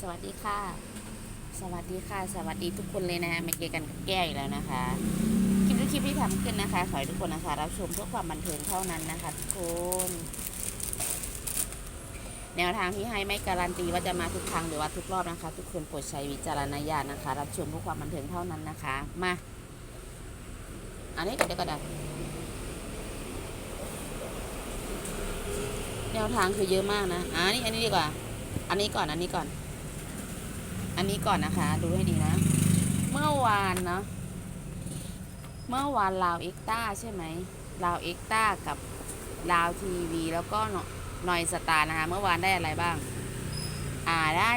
สวัสดีค่ะ สวัสดีค่ะ สวัสดีทุกคนเลยนะฮะมาเจอกันกับแก้อีกแล้วนะคะคลิปทุกคลิปที่ทำขึ้นนะคะ ขอให้ทุกคนนะคะรับชมเพื่อความบันเทิงเท่านั้นนะคะทุกคนแนวทางที่ให้ไม่การันตีว่าจะมาทุกครั้งหรือว่าทุกรอบนะคะ ทุกคนโปรดใช้วิจารณญาณนะคะ รับชมเพื่อความบันเทิงเท่านั้นนะคะ มาอันนี้ก็เดี๋ยวก็ได้แนวทางคือเยอะมากนะ อ่านี่อันนี้ดีกว่า อันนี้ก่อน อันนี้ก่อน อันนี้ก่อนนะคะ ดูให้ดีนะ เมื่อวานเนาะเมื่อวานลาวเอ็กต้าใช่ไหมลาวเอ็กต้ากับลาวทีวีแล้วก็หน่อยสตาร์นะคะ เมื่อวานได้อะไรบ้าง อ่าได้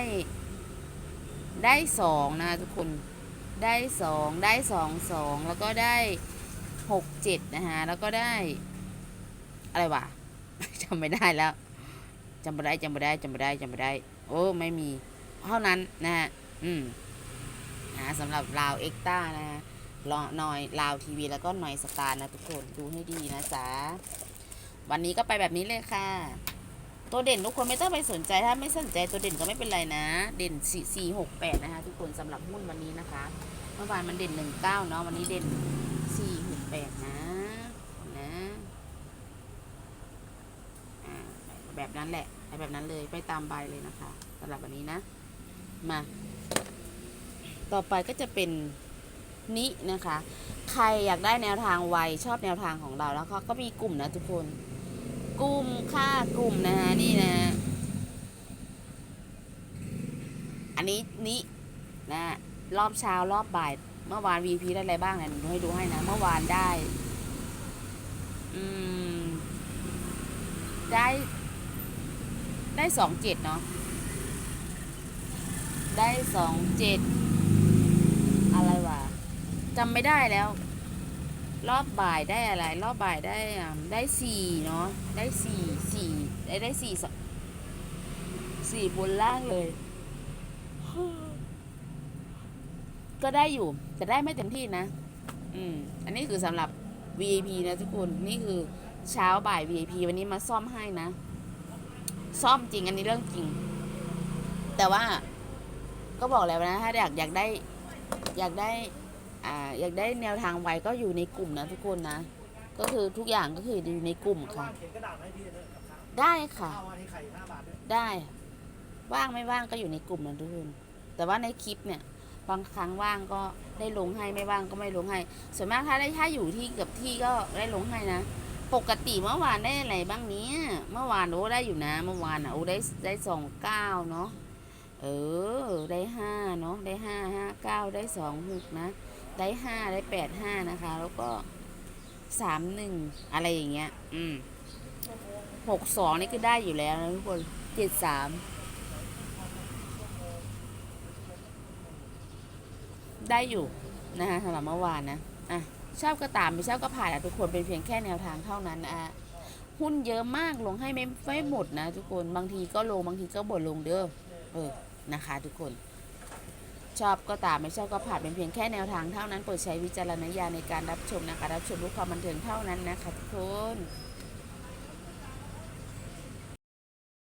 ได้สองนะทุกคนได้สองได้สองสองแล้วก็ได้หกเจ็ดนะคะแล้วก็ได้อะไรวะจำไม่ได้แล้วจำไม่ได้จำไม่ได้จำไม่ได้จำไม่ได้ โอ้ไม่มี เท่านั้นนะฮะอืมนะสำหรับลาวเอ็กต้านะฮะรอหน่อยลาวทีวีแล้วก็หน่อยสตาร์นะทุกคนดูให้ดีนะจ๊ะวันนี้ก็ไปแบบนี้เลยค่ะ ตัวเด่นทุกคนไม่ต้องไปสนใจถ้าไม่สนใจตัวเด่นก็ไม่เป็นไรนะ เด่นสี่สี่หกแปดนะคะทุกคนสำหรับหุ้นวันนี้นะคะ เมื่อวานมันเด่นหนึ่งเก้าเนาะวันนี้เด่นสี่หกแปดนะนะอ่าแบบนั้นแหละแบบนั้นเลยไปตามใบเลยนะคะสำหรับวันนี้นะ มา ต่อไปก็จะเป็นนินะคะ ใครอยากได้แนวทางไวชอบแนวทางของเราแล้วเขาก็มีกลุ่มนะทุกคน กลุ่มค่ากลุ่มนะฮะนี่นะ อันนี้นินะรอบเช้ารอบบ่าย เมื่อวาน VP ได้อะไรบ้างเนี่ยหนูให้ดูให้นะ เมื่อวานได้ อืม ได้ ได้สองเจ็ดเนาะ ได้สองเจ็ดอะไรวะจำไม่ได้แล้ว รอบบ่ายได้อะไร รอบบ่ายได้ได้สี่เนาะได้สี่สี่ได้ได้สี่สสี่บนล่างเลย ก็ได้อยู่ แต่ได้ไม่เต็มที่นะ อืม อันนี้คือสำหรับ VIP นะทุกคน นี่คือเช้าบ่าย VIP วันนี้มาซ่อมให้นะ ซ่อมจริงอันนี้เรื่องจริง แต่ว่า ก็บอกแล้วนะถ้าอยากอยากได้อยากได้อ่าอยากได้แนวทางไวก็อยู่ในกลุ่มนะทุกคนนะ ก็คือทุกอย่างก็คืออยู่ในกลุ่มค่ะ ได้ค่ะได้วยได้ว่างไม่ว่างก็อยู่ในกลุ่มนะทุกคนแต่ว่าในคลิปเนี่ยบางครั้งว่างก็ได้ลงให้ไม่ว่างก็ไม่ลงให้ ส่วนมากถ้าได้ถ้าอยู่ที่กับที่ก็ได้ลงให้นะ ปกติเมื่อวานได้อะไรบ้างเนี้ยเมื่อวานโอ้ได้อยู่นะ เมื่อวานอะโอ้ได้ได้สองเก้าเนาะ เออ ได้ห้าเนาะ ได้ห้าห้าเก้าได้สองหกนะ ได้ห้าได้แปดห้านะคะ แล้วก็สามหนึ่งอะไรอย่างเงี้ย อืมหกสองนี่คือได้อยู่แล้วนะทุกคนเจ็ดสามได้อยู่นะคะสำหรับเมื่อวานนะ อะชอบก็ตามไม่ชอบก็ผ่านอะทุกคนเป็นเพียงแค่แนวทางเท่านั้นนะอะหุ้นเยอะมากลงให้ไม่ไม่หมดนะทุกคนบางทีก็ลงบางทีก็บ่ลงเด้อ เออนะคะ ทุกคน ชอบก็ตามไม่ชอบก็ผ่านเป็นเพียงแค่แนวทางเท่านั้นโปรดใช้วิจารณญาณในการรับชมนะคะ รับชมด้วยความบันเทิงเท่านั้นนะคะทุกคน